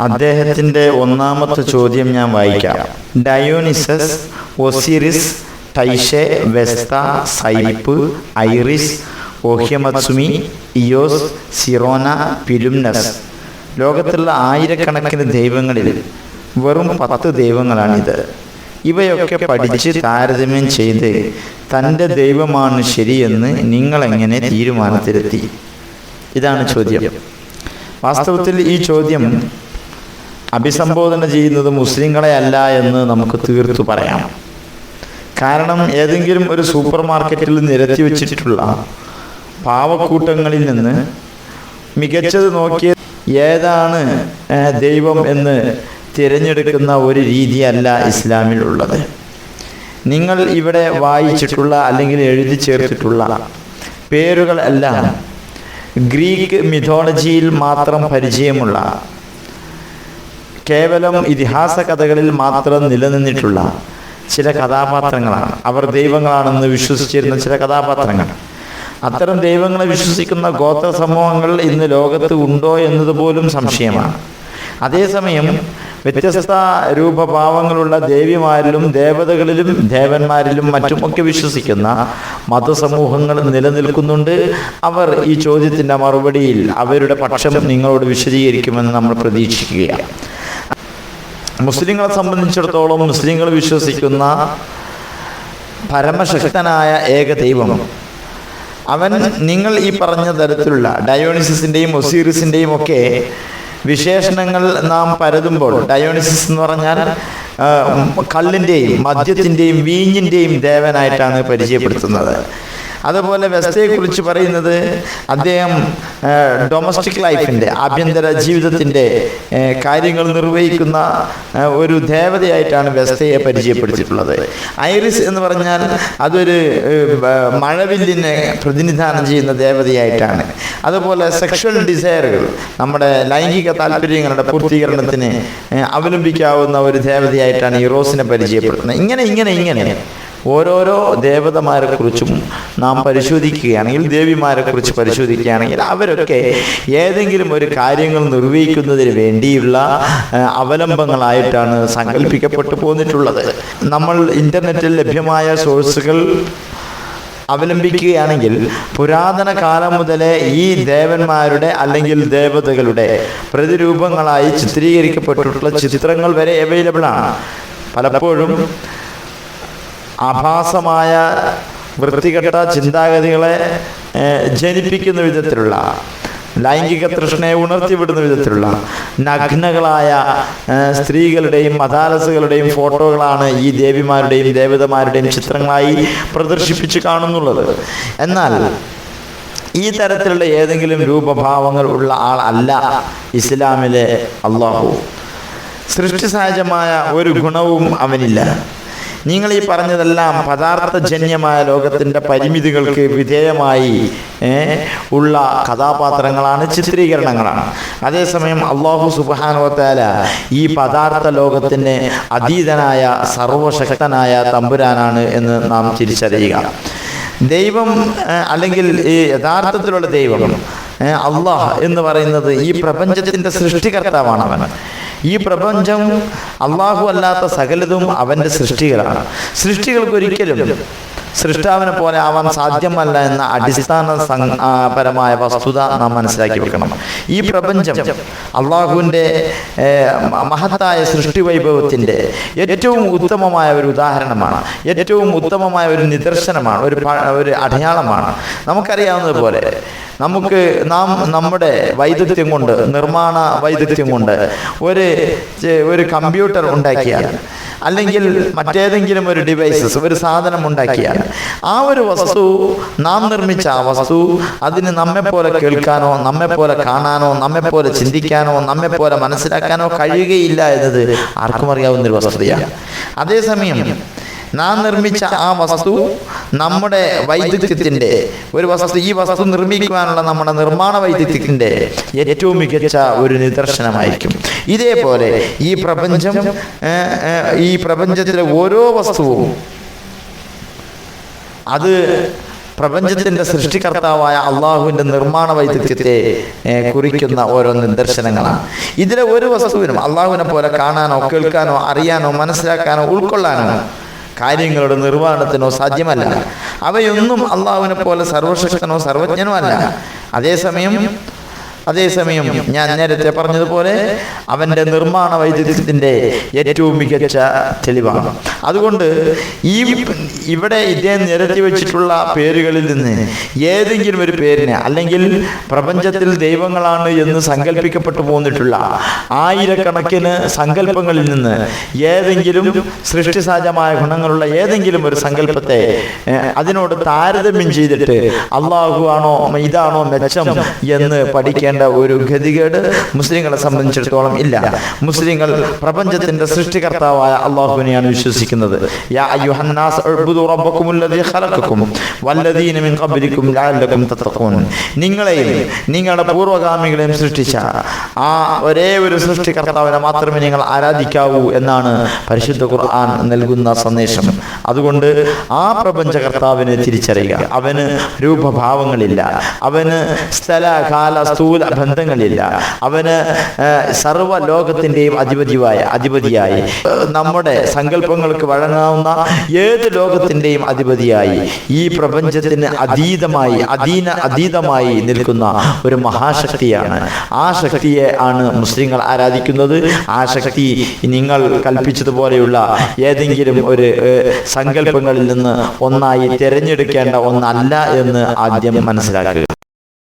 അദ്ദേഹത്തിന്റെ ഒന്നാമത്തെ ചോദ്യം ഞാൻ വായിക്കാം. Dionysus Osiris Tyche Vesta സൈപ്പ് Iris Oyamatsumi Eos Sirona Pilumnus. ലോകത്തുള്ള ആയിരക്കണക്കിന് ദൈവങ്ങളിൽ വെറും പത്ത് ദൈവങ്ങളാണിത്. ഇവയൊക്കെ പഠിച്ച് താരതമ്യം ചെയ്ത് തന്റെ ദൈവമാണ് ശരിയെന്ന് നിങ്ങളെങ്ങനെ തീരുമാനത്തിലെത്തി? ഇതാണ് ചോദ്യം. വാസ്തവത്തിൽ ഈ ചോദ്യം അഭിസംബോധന ചെയ്യുന്നത് മുസ്ലിങ്ങളെ അല്ല എന്ന് നമുക്ക് തീർത്തു പറയാം. കാരണം ഏതെങ്കിലും ഒരു സൂപ്പർ മാർക്കറ്റിൽ നിരത്തി വെച്ചിട്ടുള്ള പാവക്കൂട്ടങ്ങളിൽ നിന്ന് മികച്ചത് നോക്കിയ ഏതാണ് ദൈവം എന്ന് തിരഞ്ഞെടുക്കുന്ന ഒരു രീതിയല്ല ഇസ്ലാമിലുള്ളത്. നിങ്ങൾ ഇവിടെ വായിച്ചിട്ടുള്ള അല്ലെങ്കിൽ എഴുതി ചേർത്തിട്ടുള്ള പേരുകൾ അല്ല ഗ്രീക്ക് മിഥോളജിയിൽ മാത്രം പരിചയമുള്ള കേവലം ഇതിഹാസ കഥകളിൽ മാത്രം നിലനിന്നിട്ടുള്ള ചില കഥാപാത്രങ്ങളാണ്. അവർ ദൈവങ്ങളാണെന്ന് വിശ്വസിച്ചിരുന്ന ചില കഥാപാത്രങ്ങൾ. അത്തരം ദൈവങ്ങളെ വിശ്വസിക്കുന്ന ഗോത്ര സമൂഹങ്ങൾ ഇന്ന് ലോകത്ത് ഉണ്ടോ എന്നതുപോലും സംശയമാണ്. അതേസമയം വ്യത്യസ്ത രൂപഭാവങ്ങളുള്ള ദേവിമാരിലും ദേവതകളിലും ദേവന്മാരിലും മറ്റുമൊക്കെ വിശ്വസിക്കുന്ന മതസമൂഹങ്ങൾ നിലനിൽക്കുന്നുണ്ട്. അവർ ഈ ചോദ്യത്തിന്റെ മറുപടിയിൽ അവരുടെ പക്ഷം നിങ്ങളോട് വിശദീകരിക്കുമെന്ന് നമ്മൾ പ്രതീക്ഷിക്കുകയാണ്. മുസ്ലിങ്ങളെ സംബന്ധിച്ചിടത്തോളം മുസ്ലിങ്ങൾ വിശ്വസിക്കുന്ന പരമശക്തനായ ഏക ദൈവം. അവൻ നിങ്ങൾ ഈ പറഞ്ഞ തരത്തിലുള്ള ഡയോണിസിന്റെയും ഒസീറിസിന്റെയും ഒക്കെ വിശേഷണങ്ങൾ നാം പരതുമ്പോൾ ഡയോണിസിസ് എന്ന് പറഞ്ഞാൽ കള്ളിന്റെയും മദ്യത്തിന്റെയും വീഞ്ഞിന്റെയും ദേവനായിട്ടാണ് പരിചയപ്പെടുത്തുന്നത്. അതുപോലെ വെസ്റ്റയെക്കുറിച്ച് പറയുന്നത് അദ്ദേഹം ഡൊമസ്റ്റിക് ലൈഫിന്റെ ആഭ്യന്തര ജീവിതത്തിന്റെ കാര്യങ്ങൾ നിർവഹിക്കുന്ന ഒരു ദേവതയായിട്ടാണ് വെസ്റ്റയെ പരിചയപ്പെടുത്തിയിട്ടുള്ളത്. ഐറിസ് എന്ന് പറഞ്ഞാൽ അതൊരു മഴവില്ലിനെ പ്രതിനിധാനം ചെയ്യുന്ന ദേവതയായിട്ടാണ്. അതുപോലെ സെക്ഷൽ ഡിസയറുകൾ നമ്മുടെ ലൈംഗിക താല്പര്യങ്ങളുടെ പൂർത്തീകരണത്തിന് അവലംബിക്കാവുന്ന ഒരു ദേവതയായിട്ടാണ് ഈ റോസിനെ പരിചയപ്പെടുത്തുന്നത്. ഇങ്ങനെ ഇങ്ങനെ ഇങ്ങനെ. ഓരോരോ ദേവതമാരെ കുറിച്ചും നാം പരിശോധിക്കുകയാണെങ്കിൽ ദേവിമാരെ കുറിച്ച് പരിശോധിക്കുകയാണെങ്കിൽ അവരൊക്കെ ഏതെങ്കിലും ഒരു കാര്യങ്ങൾ നിർവഹിക്കുന്നതിന് വേണ്ടിയുള്ള അവലംബങ്ങളായിട്ടാണ് സങ്കല്പിക്കപ്പെട്ടു പോന്നിട്ടുള്ളത്. നമ്മൾ ഇന്റർനെറ്റിൽ ലഭ്യമായ സോഴ്സുകൾ അവലംബിക്കുകയാണെങ്കിൽ പുരാതന കാലം മുതലേ ഈ ദേവന്മാരുടെ അല്ലെങ്കിൽ ദേവതകളുടെ പ്രതിരൂപങ്ങളായി ചിത്രീകരിക്കപ്പെട്ടിട്ടുള്ള ചിത്രങ്ങൾ വരെ അവൈലബിൾ ആണ്. പലപ്പോഴും ആഭാസമായ വൃത്തികെട്ട ചിന്താഗതികളെ ജനിപ്പിക്കുന്ന വിധത്തിലുള്ള ലൈംഗിക തൃഷ്ണയെ ഉണർത്തിവിടുന്ന വിധത്തിലുള്ള നഗ്നകളായ സ്ത്രീകളുടെയും മതാലസുകളുടെയും ഫോട്ടോകളാണ് ഈ ദേവിമാരുടെയും ദേവതമാരുടെയും ചിത്രങ്ങളായി പ്രദർശിപ്പിച്ച് കാണുന്നുള്ളത്. എന്നാൽ ഈ തരത്തിലുള്ള ഏതെങ്കിലും രൂപഭാവങ്ങൾ ഉള്ള ആൾ അല്ല ഇസ്ലാമിലെ അള്ളാഹു. സൃഷ്ടി സഹജമായ ഒരു ഗുണവും അവനില്ല. നിങ്ങൾ ഈ പറഞ്ഞതെല്ലാം പദാർത്ഥജന്യമായ ലോകത്തിന്റെ പരിമിതികൾക്ക് വിധേയമായി ഉള്ള കഥാപാത്രങ്ങളാണ് ചിത്രീകരണങ്ങളാണ്. അതേസമയം അള്ളാഹു സുബാനുവത്താല ഈ പദാർത്ഥ ലോകത്തിന് അതീതനായ സർവശക്തനായ തമ്പുരാനാണ് എന്ന് നാം തിരിച്ചറിയുക. ദൈവം അല്ലെങ്കിൽ ഈ യഥാർത്ഥത്തിലുള്ള ദൈവം അള്ളാഹ് എന്ന് പറയുന്നത് ഈ പ്രപഞ്ചത്തിന്റെ സൃഷ്ടികർത്താവാണ് അവൻ. ഈ പ്രപഞ്ചം അള്ളാഹു അല്ലാത്ത സകലതും അവന്റെ സൃഷ്ടികളാണ്. സൃഷ്ടികൾക്ക് ഒരിക്കലും സൃഷ്ടാവിനെ പോലെ ആവാൻ സാധ്യമല്ല എന്ന അടിസ്ഥാന പരമായ വസ്തുത നാം മനസ്സിലാക്കി വെക്കണം. ഈ പ്രപഞ്ചം അള്ളാഹുവിന്റെ മഹത്തായ സൃഷ്ടി വൈഭവത്തിന്റെ ഏറ്റവും ഉത്തമമായ ഒരു ഉദാഹരണമാണ്. ഏറ്റവും ഉത്തമമായ ഒരു നിദർശനമാണ് ഒരു ഒരു അടയാളമാണ്. നമുക്കറിയാവുന്നതുപോലെ നമുക്ക് നാം നമ്മുടെ വൈദഗ്ധ്യം കൊണ്ട് നിർമ്മാണ വൈദഗ്ധ്യം കൊണ്ട് ഒരു ഒരു കമ്പ്യൂട്ടർ ഉണ്ടാക്കിയാൽ അല്ലെങ്കിൽ മറ്റേതെങ്കിലും ഒരു ഡിവൈസസ് ഒരു സാധനം ഉണ്ടാക്കിയാൽ ആ ഒരു വസ്തു നാം നിർമ്മിച്ച ആ വസ്തു അതിന് നമ്മെപ്പോലെ കേൾക്കാനോ നമ്മെപ്പോലെ കാണാനോ നമ്മെപ്പോലെ ചിന്തിക്കാനോ നമ്മെപ്പോലെ മനസ്സിലാക്കാനോ കഴിയുകയില്ല എന്നത് ആർക്കും അറിയാവുന്ന ഒരു വസ്തുതയാണ്. അതേസമയം നാം നിർമ്മിച്ച ആ വസ്തു നമ്മുടെ വൈദഗ്ധ്യത്തിന്റെ ഒരു വസ്തു ഈ വസ്തു നിർമ്മിക്കുവാനുള്ള നമ്മുടെ നിർമ്മാണ വൈദഗ്ധ്യത്തിന്റെ ഏറ്റവും മികച്ച ഒരു നിദർശനമായിരിക്കും. ഇതേപോലെ ഈ പ്രപഞ്ചം ഈ പ്രപഞ്ചത്തിലെ ഓരോ വസ്തുവും അത് പ്രപഞ്ചത്തിന്റെ സൃഷ്ടികർത്താവായ അള്ളാഹുവിന്റെ നിർമ്മാണ വൈദഗ്ധ്യത്തെ കുറിക്കുന്ന ഓരോ നിദർശനങ്ങളാണ്. ഇതിലെ ഒരു വസ്തുവിനും അള്ളാഹുവിനെ പോലെ കാണാനോ കേൾക്കാനോ അറിയാനോ മനസ്സിലാക്കാനോ ഉൾക്കൊള്ളാനോ കാര്യങ്ങളുടെ നിർവഹണത്തിനോ സാധ്യമല്ല. അവയൊന്നും അള്ളാഹുവിനെ പോലെ സർവശക്തനോ സർവജ്ഞനോ അല്ല. അതേസമയം അതേസമയം ഞാൻ നേരത്തെ പറഞ്ഞതുപോലെ അവന്റെ നിർമ്മാണ വൈദ്യുത്യത്തിന്റെ ഏറ്റവും മികച്ച തെളിവാണ്. അതുകൊണ്ട് ഈ ഇവിടെ ഇദ്ദേഹം നിരത്തി വെച്ചിട്ടുള്ള പേരുകളിൽ നിന്ന് ഏതെങ്കിലും ഒരു പേരിന് അല്ലെങ്കിൽ പ്രപഞ്ചത്തിൽ ദൈവങ്ങളാണ് എന്ന് സങ്കല്പിക്കപ്പെട്ടു പോന്നിട്ടുള്ള ആയിരക്കണക്കിന് സങ്കല്പങ്ങളിൽ നിന്ന് ഏതെങ്കിലും സൃഷ്ടിസാജമായ ഗുണങ്ങളുള്ള ഏതെങ്കിലും ഒരു സങ്കല്പത്തെ അതിനോട് താരതമ്യം ചെയ്തിട്ട് അള്ളാഹു ആണോ ഇതാണോ മെച്ചം എന്ന് പഠിക്കേണ്ട ഒരു ഗതികേട് മുസ്ലിങ്ങളെ സംബന്ധിച്ചിടത്തോളം ഇല്ല. മുസ്ലിങ്ങൾ പ്രപഞ്ചത്തിന്റെ സൃഷ്ടികർത്താവായ അള്ളാഹുവിനെയാണ് വിശ്വസിക്കുന്നത്. നിങ്ങളെയും നിങ്ങളുടെ പൂർവഗാമികളെയും സൃഷ്ടിച്ച ആ ഒരേ ഒരു സൃഷ്ടികർത്താവിനെ മാത്രമേ നിങ്ങൾ ആരാധിക്കാവൂ എന്നാണ് പരിശുദ്ധ ഖുർആൻ നൽകുന്ന സന്ദേശം. അതുകൊണ്ട് ആ പ്രപഞ്ചകർത്താവിനെ തിരിച്ചറിയുക. അവന് രൂപഭാവങ്ങളില്ല. അവന് സ്ഥല കാല സ്ഥൂല ബന്ധങ്ങളില്ല അവന് സർവ സർവ ലോകത്തിന്റെയും അധിപതിയായ. അധിപതിയായി നമ്മുടെ സങ്കല്പങ്ങൾക്ക് വഴങ്ങാവുന്ന ഏത് ലോകത്തിന്റെയും അധിപതിയായി. ഈ പ്രപഞ്ചത്തിന് അതീതമായി അധീന അതീതമായി നിൽക്കുന്ന ഒരു മഹാശക്തിയാണ്. ആ ശക്തിയെ ആണ് മുസ്ലിങ്ങൾ ആരാധിക്കുന്നത്. ആ ശക്തി നിങ്ങൾ കൽപ്പിച്ചതുപോലെയുള്ള ഏതെങ്കിലും ഒരു സങ്കല്പങ്ങളിൽ നിന്ന് ഒന്നായി തിരഞ്ഞെടുക്കേണ്ട ഒന്നല്ല എന്ന് ആദ്യം മനസ്സിലാക്കുക.